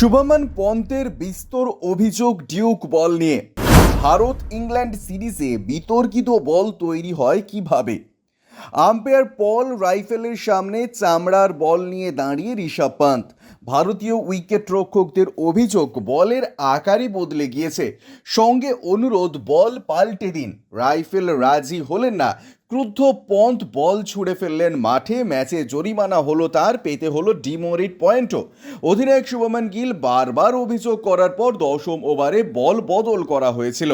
শুভমান পন্তের বিস্তর অভিযোগ ডিউক বল নিয়ে। ভারত ইংল্যান্ড সিরিজে বিতর্কিত বল তৈরি হয় কীভাবে? আম্পায়ার পল রাইফেলের সামনে চামড়ার বল নিয়ে দাঁড়িয়ে ঋষভ পান্ত। ভারতীয় উইকেট রক্ষকদের অভিযোগ, বলের আকারই বদলে গিয়েছে। সঙ্গে অনুরোধ, বল পাল্টে দিন। রাইফেল রাজি হলেন না। ক্রুদ্ধ পন্থ বল ছুঁড়ে ফেললেন মাঠে, ম্যাচে জরিমানা হলো তার, পেতে হলো ডিমোরিট পয়েন্টও। অধিনায়ক শুভমান গিল বারবার অভিযোগ করার পর দশম ওভারে বল বদল করা হয়েছিল।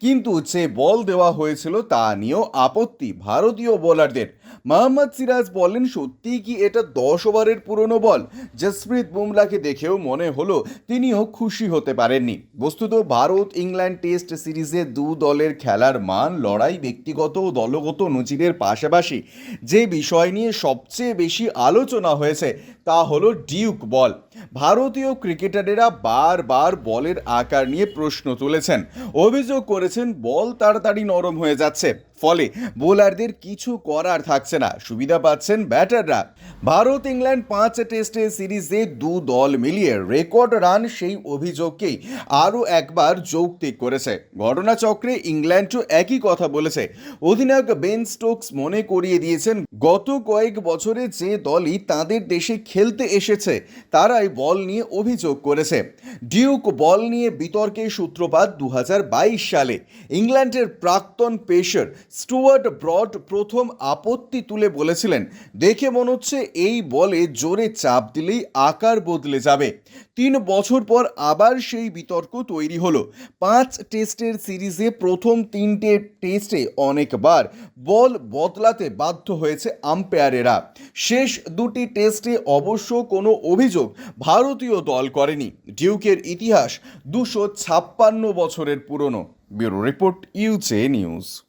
কিন্তু যে বল দেওয়া হয়েছিল তা নিয়েও আপত্তি ভারতীয় বোলারদের। মোহাম্মদ সিরাজ বলেন, সত্যিই কি এটা দশ ওভারের পুরনো বল? জসপ্রীত বুমলাকে দেখেও মনে হলো তিনিও খুশি হতে পারেননি। বস্তুত ভারত ইংল্যান্ড টেস্ট সিরিজে দু দলের খেলার মান, লড়াই ব্যক্তিগত ও দলগত নজিরের পাশাপাশি যে বিষয় নিয়ে সবচেয়ে বেশি আলোচনা হয়েছে তা হলো ডিউক বল। ভারতীয় ক্রিকেটারেরা বারবার বলের আকার নিয়ে প্রশ্ন তুলেছেন। অভিযোগ করেছেন বল তাড়াতাড়ি নরম হয়ে যাচ্ছে। ফলে বোলারদের কিছু করার থাকছে না। সুবিধা পাচ্ছেন ব্যাটাররা। ভারত ইংল্যান্ড পাঁচ টেস্টে সিরিজে দু দল মিলিয়ে রেকর্ড রান সেই অভিযোগকেই আরও একবার যৌক্তিক করেছে। ঘটনাচক্রে ইংল্যান্ডও একই কথা বলেছে। অধিনায়ক বেন স্টোকস মনে করিয়ে দিয়েছেন, গত কয়েক বছরে যে দলই তাদের দেশে খেলতে এসেছে, তারাই বল নিয়ে অভিযোগ করেছে। ডিউক বল নিয়ে বিতর্কের সূত্রপাত দু হাজার বাইশ সালে। ইংল্যান্ডের প্রাক্তন পেসার স্টুয়ার্ট ব্রড প্রথম আপত্তি তুলে বলেছিলেন। দেখে মনে হচ্ছে এই বলে জোরে চাপ দিলেই আকার বদলে যাবে। তিন বছর পর আবার সেই বিতর্ক তৈরি হলো। পাঁচ টেস্টের সিরিজে প্রথম তিনটে টেস্টে অনেকবার বল বদলাতে বাধ্য হয়েছে আম্পায়ারেরা। শেষ দুটি টেস্টে অবশ্য কোনো অভিযোগ ভারতীয় দল করেনি। ডিউকের ইতিহাস দুশো ছাপ্পান্ন বছরের পুরনো। ব্যুরো রিপোর্ট ইউজে নিউজ।